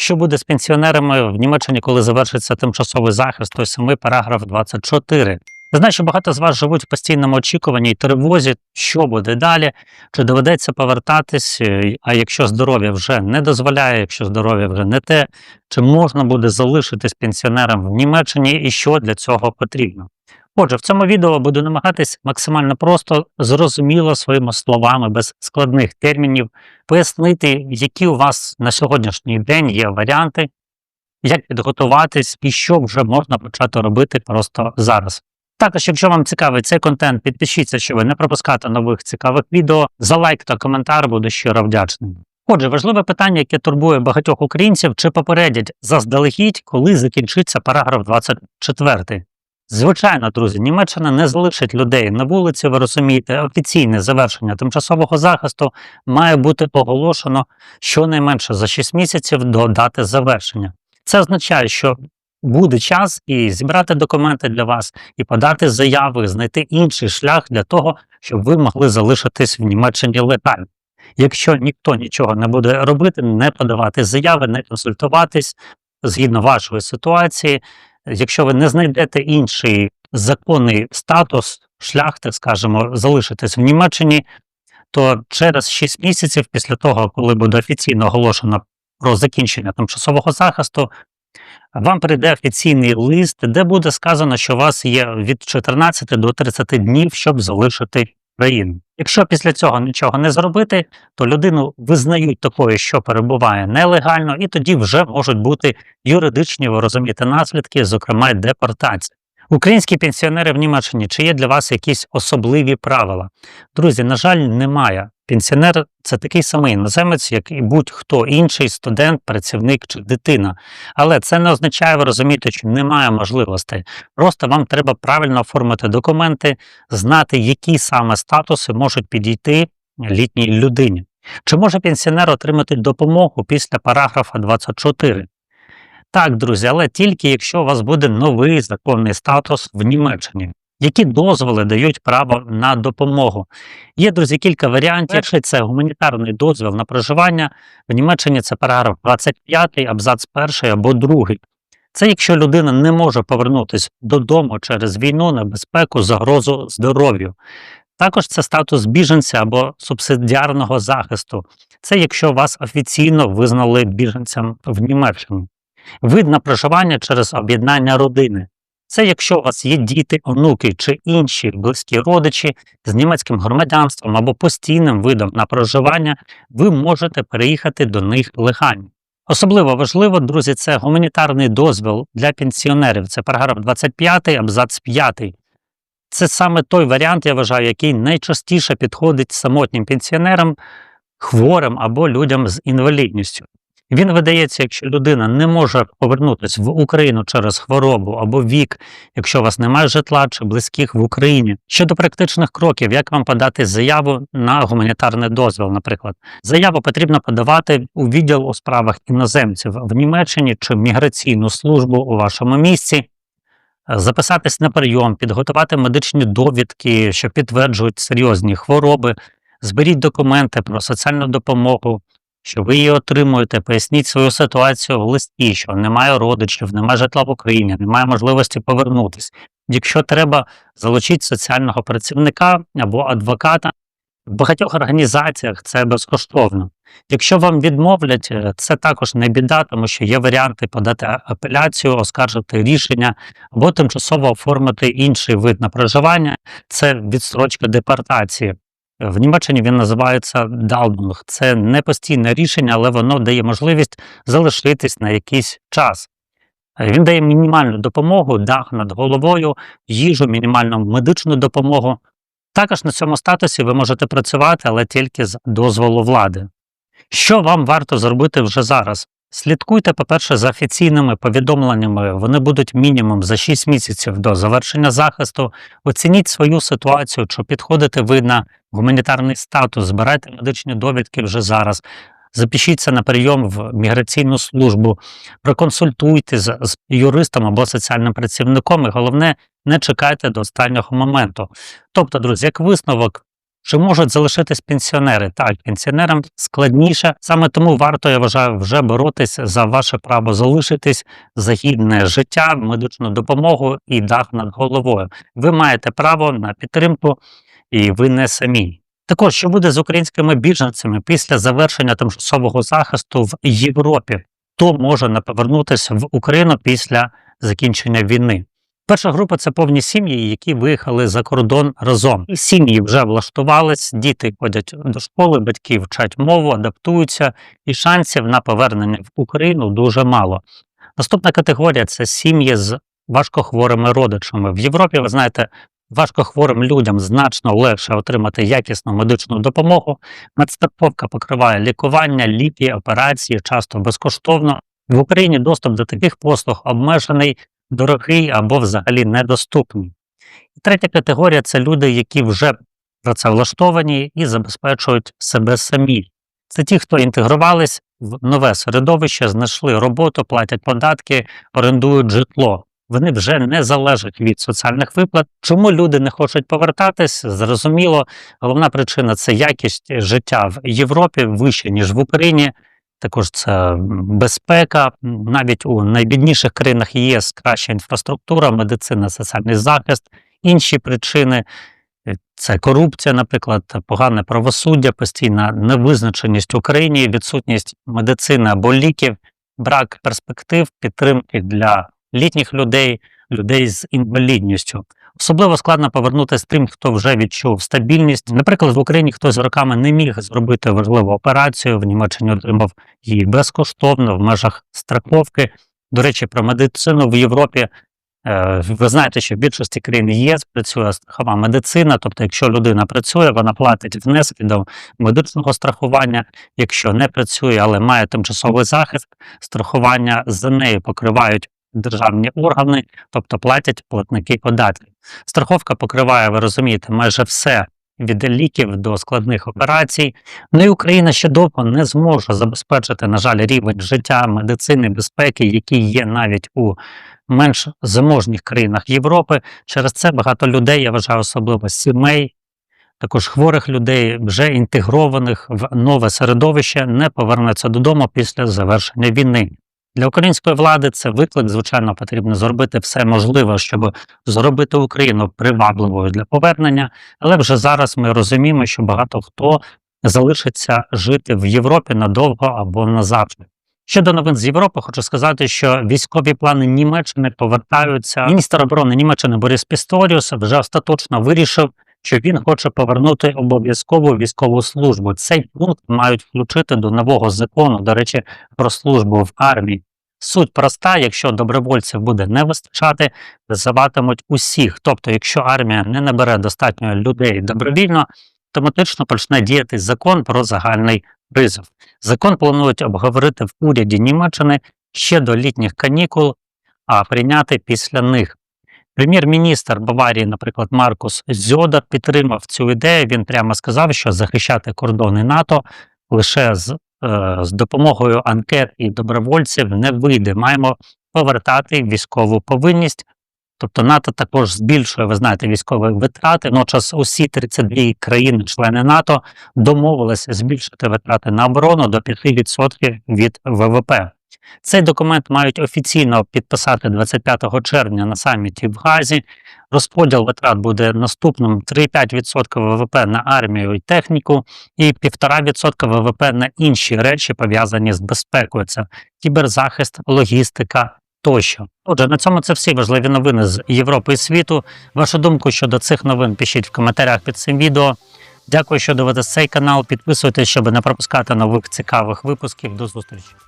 Що буде з пенсіонерами в Німеччині, коли завершиться тимчасовий захист, той самий параграф 24. Я знаю, що багато з вас живуть в постійному очікуванні і тривозі, що буде далі, чи доведеться повертатись, е, а якщо здоров'я вже не дозволяє, якщо здоров'я вже не те, чи можна буде залишитись пенсіонером в Німеччині? І що для цього потрібно. Отже, в цьому відео буду намагатись максимально просто, зрозуміло своїми словами, без складних термінів, пояснити, які у вас на сьогоднішній день є варіанти, як підготуватись і що вже можна почати робити просто зараз. Також, якщо вам цікавий цей контент, підпишіться, щоб не пропускати нових цікавих відео. За лайк та коментар буду щиро вдячний. Отже, важливе питання, яке турбує багатьох українців, чи попередять заздалегідь, коли закінчиться параграф 24. Звичайно, друзі, Німеччина не залишить людей на вулиці. Ви розумієте, офіційне завершення тимчасового захисту має бути оголошено щонайменше за 6 місяців до дати завершення. Це означає, що буде час і зібрати документи для вас, і подати заяви, знайти інший шлях для того, щоб ви могли залишитись в Німеччині легально. Якщо ніхто нічого не буде робити, не подавати заяви, не консультуватись згідно вашої ситуації, якщо ви не знайдете інший законний статус, шлях, так скажемо, залишитись в Німеччині, то через 6 місяців після того, коли буде офіційно оголошено про закінчення тимчасового захисту, вам прийде офіційний лист, де буде сказано, що у вас є від 14 до 30 днів, щоб залишити країну. Якщо після цього нічого не зробити, то людину визнають такою, що перебуває нелегально, і тоді вже можуть бути юридичні, ви розумієте, наслідки, зокрема депортація. Українські пенсіонери в Німеччині, чи є для вас якісь особливі правила? Друзі, на жаль, немає. Пенсіонер це такий самий іноземець, як і будь-хто інший студент, працівник чи дитина. Але це не означає, ви розумієте, що немає можливостей. Просто вам треба правильно оформити документи, знати, які саме статуси можуть підійти літній людині. Чи може пенсіонер отримати допомогу після параграфа 24? Так, друзі, але тільки якщо у вас буде новий законний статус в Німеччині. Які дозволи дають право на допомогу? Є, друзі, кілька варіантів. Перший це гуманітарний дозвіл на проживання. В Німеччині це параграф 25, абзац 1 або 2. Це якщо людина не може повернутися додому через війну, небезпеку, загрозу здоров'ю. Також це статус біженця або субсидіарного захисту. Це якщо вас офіційно визнали біженцем в Німеччині. Вид на проживання через об'єднання родини. Це якщо у вас є діти, онуки чи інші близькі родичі з німецьким громадянством або постійним видом на проживання, ви можете переїхати до них легально. Особливо важливо, друзі, це гуманітарний дозвіл для пенсіонерів. Це параграф 25, абзац 5. Це саме той варіант, я вважаю, який найчастіше підходить самотнім пенсіонерам, хворим або людям з інвалідністю. Він видається, якщо людина не може повернутися в Україну через хворобу або вік, якщо у вас немає житла чи близьких в Україні. Щодо практичних кроків, як вам подати заяву на гуманітарний дозвіл, наприклад, заяву потрібно подавати у відділ у справах іноземців в Німеччині чи міграційну службу у вашому місці. Записатись на прийом, підготувати медичні довідки, що підтверджують серйозні хвороби, зберіть документи про соціальну допомогу, що ви її отримуєте, поясніть свою ситуацію в листі, що немає родичів, немає житла в Україні, немає можливості повернутися. Якщо треба, залучіть соціального працівника або адвоката. В багатьох організаціях це безкоштовно. Якщо вам відмовлять, е, це також не біда, тому що є варіанти подати апеляцію, оскаржити рішення або тимчасово оформити інший вид на проживання це відстрочка депортації. В Німеччині він називається Далбунг. Це не постійне рішення, але воно дає можливість залишитись на якийсь час. Він дає мінімальну допомогу, дах над головою, їжу, мінімальну медичну допомогу. Також на цьому статусі ви можете працювати, але тільки з дозволу влади. Що вам варто зробити вже зараз? Слідкуйте, по-перше, за офіційними повідомленнями. Вони будуть мінімум за 6 місяців до завершення захисту. Оцініть свою ситуацію, чи підходите ви на гуманітарний статус, збирайте медичні довідки вже зараз. Запишіться на прийом в міграційну службу, проконсультуйте з, з юристом або соціальним працівником. І головне, не чекайте до останнього моменту. Тобто, друзі, як висновок, Чи можуть залишитись пенсіонери? Так, пенсіонерам складніше. Саме тому варто, я вважаю, вже боротись за ваше право залишитись за гідне життя, медичну допомогу і дах над головою. Ви маєте право на підтримку, і ви не самі. Також, що буде з українськими біженцями після завершення тимчасового захисту в Європі, хто може не повернутися в Україну після закінчення війни? Перша група це повні сім'ї, які виїхали за кордон разом. Сім'ї вже влаштувались, діти ходять до школи, батьки вчать мову, адаптуються, і шансів на повернення в Україну дуже мало. Наступна категорія це сім'ї з важкохворими родичами. В Європі, ви знаєте, важкохворим людям значно легше отримати якісну медичну допомогу. Медстраховка покриває лікування, ліки, операції, часто безкоштовно. В Україні доступ до таких послуг обмежений, дорогий або взагалі недоступний. І третя категорія це люди, які вже працевлаштовані і забезпечують себе самі. Це ті, хто інтегрувались в нове середовище, знайшли роботу, платять податки, орендують житло. Вони вже не залежать від соціальних виплат. Чому люди не хочуть повертатись? Зрозуміло, головна причина це якість життя в Європі вища, ніж в Україні. Також це безпека. Навіть у найбідніших країнах ЄС краща інфраструктура, медицина, соціальний захист. Інші причини це корупція, наприклад, погане правосуддя, постійна невизначеність в Україні, відсутність медицини або ліків, брак перспектив, підтримки для літніх людей, людей з інвалідністю. Особливо складно повернутися тим, хто вже відчув стабільність. Наприклад, в Україні хтось роками не міг зробити важливу операцію, в Німеччині отримав її безкоштовно в межах страховки. До речі, про медицину в Європі. е, Ви знаєте, що в більшості країн ЄС працює страхова медицина, тобто, якщо людина працює, вона платить внески до медичного страхування. Якщо не працює, але має тимчасовий захист, страхування за нею покривають державні органи, тобто платять платники податків. Страховка покриває, ви розумієте, майже все від ліків до складних операцій. Ну і Україна ще довго не зможе забезпечити, на жаль, рівень життя, медицини, безпеки, який є навіть у менш заможніх країнах Європи. Через це багато людей, я вважаю, особливо сімей. Також хворих людей, вже інтегрованих в нове середовище, не повернуться додому після завершення війни. Для української влади це виклик. Звичайно, потрібно зробити все можливе, щоб зробити Україну привабливою для повернення. Але вже зараз ми розуміємо, що багато хто залишиться жити в Європі надовго або назавжди. Щодо новин з Європи, хочу сказати, що військові плани Німеччини повертаються. Міністр оборони Німеччини Борис Пісторіус вже остаточно вирішив, що він хоче повернути обов'язкову військову службу. Цей пункт мають включити до нового закону, до речі, про службу в армії. Суть проста: якщо добровольців буде не вистачати, призиватимуть усіх. Тобто, якщо армія не набере достатньо людей добровільно, автоматично почне діяти закон про загальний призов. Закон планують обговорити в уряді Німеччини ще до літніх канікул, а прийняти після них. Прем'єр-міністр Баварії, наприклад, Маркус Зьода підтримав цю ідею. Він прямо сказав, що захищати кордони НАТО лише з, з допомогою анкет і добровольців не вийде. Маємо повертати військову повинність. Тобто НАТО також збільшує, ви знаєте, військові витрати. Водночас усі 32 країни-члени НАТО домовилися збільшити витрати на оборону до 5% від ВВП. Цей документ мають офіційно підписати 25 червня на саміті в Газі. Розподіл витрат буде наступним: 3,5% ВВП на армію і техніку, і 1,5% ВВП на інші речі, пов'язані з безпекою. Це кіберзахист, логістика тощо. Отже, на цьому це всі важливі новини з Європи і світу. Вашу думку щодо цих новин пишіть в коментарях під цим відео. Дякую, що дивитесь цей канал. Підписуйтесь, щоб не пропускати нових цікавих випусків. До зустрічі.